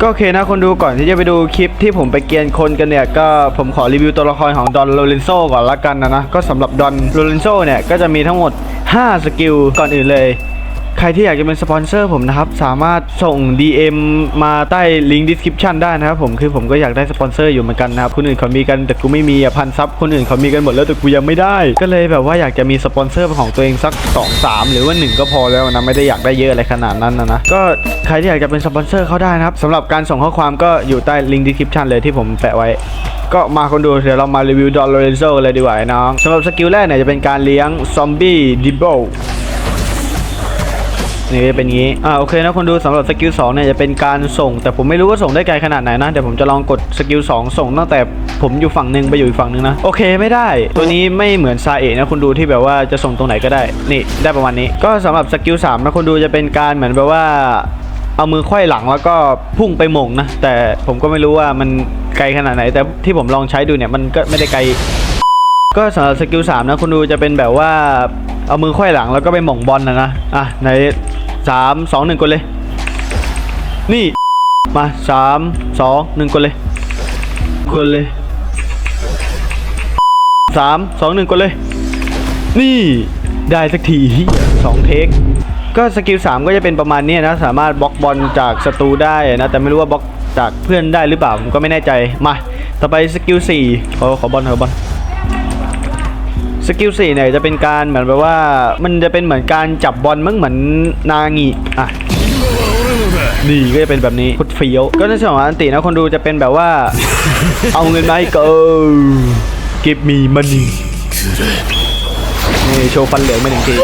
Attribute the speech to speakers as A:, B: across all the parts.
A: ก็โอเคนะคนดูก่อนที่จะไปดูคลิปที่ผมไปเกียนคนกันเนี่ย ก็ผมขอรีวิวตัวละครของดอนโลเรนโซก่อนละกันนะนะ ก็สำหรับดอนโลเรนโซเนี่ย ก็จะมีทั้งหมด 5 สกิลก่อนอื่นเลย ใครที่อยากจะเป็นสปอนเซอร์ผมนะครับ สามารถส่ง DM มาใต้ลิงก์ description ได้นะครับผมคือผมก็อยากได้สปอนเซอร์อยู่เหมือนกันนะครับคนอื่นเขามีกันแต่กูไม่มีอะพันซับคนอื่นเขามีกันหมดแล้วแต่กูยังไม่ได้ ก็เลยแบบว่าอยากจะมีสปอนเซอร์เป็นของตัวเองสัก 2 3 หรือว่า 1 ก็พอแล้วนะไม่ได้อยากได้เยอะอะไรขนาดนั้นนะนะก็ใครที่อยากจะเป็นสปอนเซอร์เขาได้นะครับสำหรับการส่งข้อความก็อยู่ใต้ลิงก์ description เลยที่ผมแปะไว้ก็มาคนดูเดี๋ยวเรามารีวิวดอนโลเรนโซเลยดีกว่าไอ้น้องสำหรับสกิลแรกเนี่ยจะเป็นการเลี้ยงซอมบี้ดิโบ นี่เป็นงี้ อ่าโอเคนะคนดูสำหรับสกิล2เนี่ยจะเป็นการส่ง แต่ผมไม่รู้ว่าส่งได้ไกลขนาดไหนนะ เดี๋ยวผมจะลองกดสกิล2ส่งตั้งแต่ผมอยู่ฝั่งหนึ่งไปอยู่อีกฝั่งหนึ่งนะ โอเคไม่ได้ ตัวนี้ไม่เหมือนซาเอะนะคุณดูที่แบบว่าจะส่งตรงไหนก็ได้ นี่ได้ประมาณนี้ ก็สำหรับสกิล3นะคนดูจะเป็นการเหมือนแบบว่าเอามือไขว้หลังแล้วก็พุ่งไปหม่งนะ แต่ผมก็ไม่รู้ว่ามันไกลขนาดไหน แต่ที่ผมลองใช้ดูเนี่ยมันก็ไม่ได้ไกล ก็สำหรับสกิลสามนะคุณดูจะเป็นแบบว่าเอามือไขว้หลังแล้วก็ไปหม่งบอลนะนะ อะใน สามสองหนึ่งกดเลย นี่มาสามสองหนึ่งกดเลยกดเลยสามสองหนึ่งกดเลย นี่ได้สักทีสองเทคก็สกิลสามก็จะเป็นประมาณนี้นะ สามารถบล็อกบอลจากศัตรูได้นะ แต่ไม่รู้ว่าบล็อกจากเพื่อนได้หรือเปล่า ผมก็ไม่แน่ใจมา ต่อไปสกิลสี่ขอขอบอลขอบอล สกิลสี่เนี่ยจะเป็นการเหมือนแบบว่ามันจะเป็นเหมือนการจับบอลมั้งเหมือนนางีอะนี่ก็จะเป็นแบบนี้พุดเฟี้ยว ก็ในส่วนของอันตินะคนดูจะเป็นแบบว่า เอาเงินมาให้กูเก็บมีมันนี่นี่โชว์ฟันเหลืองมาหนึ่งที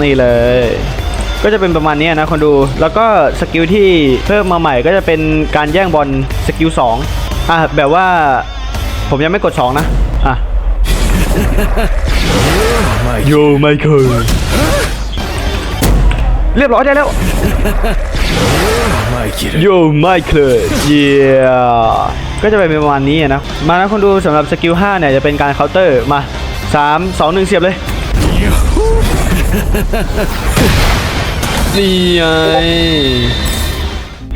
A: นี่เลย ก็จะเป็นประมาณนี้นะคนดู แล้วก็สกิลที่เพิ่มมาใหม่ก็จะเป็นการแย่งบอลสกิล2อะแบบว่าผมยังไม่กด2นะ อะ โยไมเคิลเรียบร้อยได้แล้วโยไมเคิลเยียก็จะเป็นประมาณนี้นะ มานะคนดูสำหรับสกิล 5 เนี่ย จะเป็นการเคาน์เตอร์มา 3 2 1 เสียบเลยนี่ไง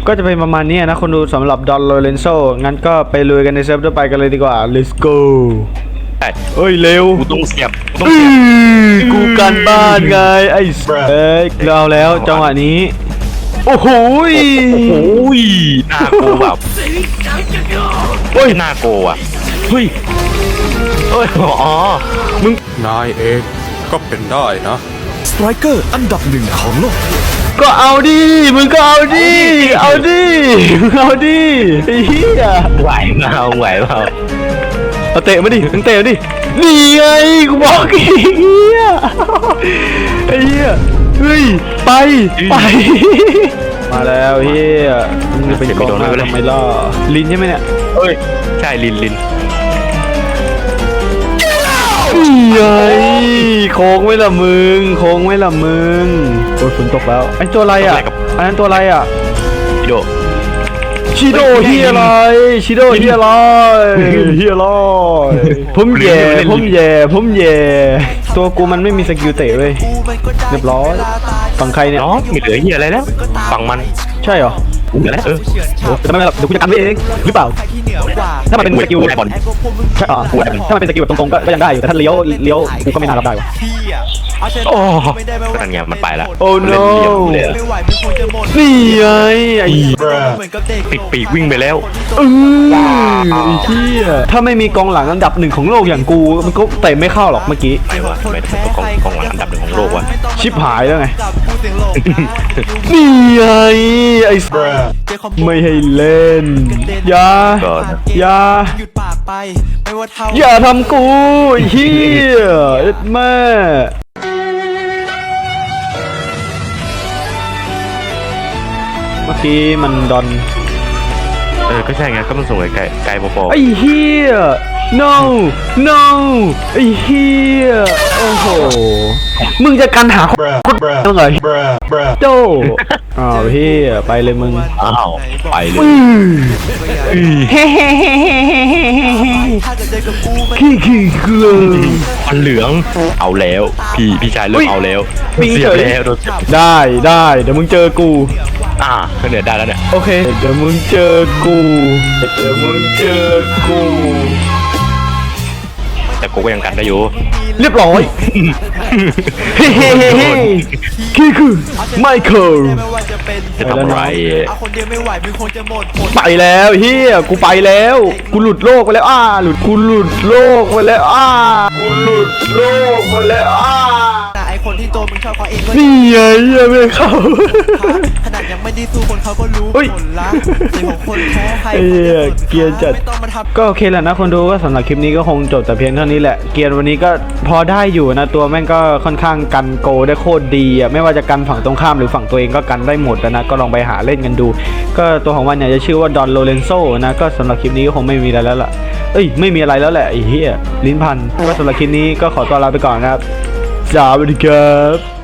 A: ก็จะเป็นประมาณนี้นะ คนดูสำหรับดอนโลเรนโซงั้นก็ไปลุยกันในเซิร์ฟต่อไปกันเลยดีกว่า let's go
B: ใช่
A: เอ้ยเร็ว
B: กูต้องเสียบกูต้อง
A: อื้
B: เสียบ
A: อกูกันบ้านไงไอ้สเอ้ยเราแล้วจังหวะนี้ โอ้โหย
B: โอ้ยหน้าโกแบบโอ้ยหน้าโกอะเฮ้ยเอ้ยอ๋อ
C: นายเองก็เป็นได้นะ
D: สไตรเกอร์อันดับหนึ่งของโลก
A: ก็เอาดิมึงก็เอาดิเอาดิมึงเอาดิไอ้เหี้ย
B: ไหวเปล่าไหวเปล่า
A: เอาเตะมาดิมึงเตะมาดินี่ไงกูบอกอีกเหี้ยไอ้เหี้ยเฮ้ยไปไปมาแล้วเฮียมึงจะเป็นกองหน้าทำไมล่ะลินใช่ไหมเนี่ย
B: เอ้ยใช่ลินลิน
A: นี่ไงโค้งไว้ละมึงโค้งไว้ละมึงโอ้ยฝนตกแล้วไอ้ตัวอะไรอะอันนั้นตัวอะไรอะ
B: พี่โด
A: ชิโดเฮียอะไรชิโดเฮียอะไรเฮียอะไรผมแย่ผมแย่ผมแย่ตัวกูมันไม่มีสกิลเตะเว้ยเรียบร้อยฝั่งใครเนี่ย
B: น้องไม่เหลือเหี้ยอะไรแล้วฝั่งมัน
A: ใช่เหรอ
B: เหลือแล้วเออ
A: โอ้แต่ไม่เป็นไรหรอกเดี๋ยวกูจะกันไว้เองหรือเปล่าถ้ามันเป็นสกิล
B: กูได้บอล
A: ใช่อะถ้ามันเป็นสกิลแบบตรงๆก็ก็ยังได้อยู่แต่ถ้าเลี้ยวเลี้ยวกูก็ไม่น่ารับได้ว่ะ
B: โอ้นั่นไงมันไปแล้ว
A: โอ้
B: เล่น
A: no
B: เหลี่ยมเลยอะ
A: นี่ไงไอ้
B: ปิดปีกวิ่งไปแล้ว
A: เออไอ้เหี้ยถ้าไม่มีกองหลังอันดับหนึ่งของโลกอย่างกูมันก็เตะไม่เข้าหรอกเมื่อกี้
B: ไม่ว่าไม่เป็นตัวกองกองหลังอันดับหนึ่งของโลกวะ
A: ชิบหายแล้วไงนี่ไงไอ้ไม่ให้เล่นอย่า
B: ก็
A: อย่า
E: หยุดปากไปไม่ว่าเท่า
A: อย่าทำกูไอ้เฮียเอ็ดแม่ กี้มันดอน
B: เออ ก็ใช่ไง ก็มันส่งไกลไกลพอ
A: ไอ้เฮีย no no ไอ้เฮียโอ้โห มึงจะกันหาคนยังไงโจอ้าวเฮียไปเลยมึง
B: ๆอ้าวไปเลย
A: เฮ้เฮ้เฮ้เฮ้เฮ้เฮ้เฮ้
E: ถ้าจะเจอกับกูไม่
A: ขี้ขี้เกลือ
B: ฟันเหลืองเอาแล้ว พี่พี่ชายเริ่
A: อุ๊
B: ม
A: ย
B: เอาแล้ว
A: ปิง
B: เสียบ
A: เฉย
B: แล้วโดนเสียบ
A: ได้ได้เดี๋ยวมึงเจอกู
B: อ่าเนี่ยได้แล้วเนี่ย
A: โอเค เดี๋ยวมึงเจอกู เดี๋ยวมึงเจอกู
B: แต่กูก็ยังกันได้อยู่
A: เรียบร้อยเฮ้เฮ้เฮ้เฮ้คือคือไมเคิล
E: ไม่ว่าจะเป็น
B: จะทำอะไร
E: เอาคนเดียวไม่ไหวมึงคงจะหมดหมด
A: ไปแล้วเฮียกูไปแล้ว กูหลุดโลกไปแล้วอ้าหลุดกูหลุดโลกไปแล้วอ้ากูหลุดโลกไปแล้วอ้า
E: แต่ไอคนที่ตัวมึงชอบเขาเองก็
A: นี่ไงเฮียไม่เข้า
E: ขนาดยังไม่ได้สู้คนเขาก็รู้
A: เฮ้ย
E: ผลละแต่ของคนแพ้ใคร
A: ไอ้เหี้ยเกรียนจัด
E: ไม่ต้องมาทำ
A: ก็โอเคแหละนะคนดูก็สำหรับคลิปนี้ก็คงจบแต่เพียงเท่านี้แหละ เกียร์วันนี้ก็พอได้อยู่นะตัวแม่งก็ค่อนข้างกันโกได้โคตรดีอะไม่ว่าจะกันฝั่งตรงข้ามหรือฝั่งตัวเองก็กันได้หมดนะก็ลองไปหาเล่นกันดู ก็ตัวของมันเนี่ยจะชื่อว่าดอนโลเรนโซนะก็สำหรับคลิปนี้ก็คงไม่มีอะไรแล้วล่ะเอ้ยไม่มีอะไรแล้วแหละไอ้เหี้ยลิ้นพันก็สำหรับคลิปนี้ก็ขอตัวลาไปก่อนนะครับสวัสดีครับ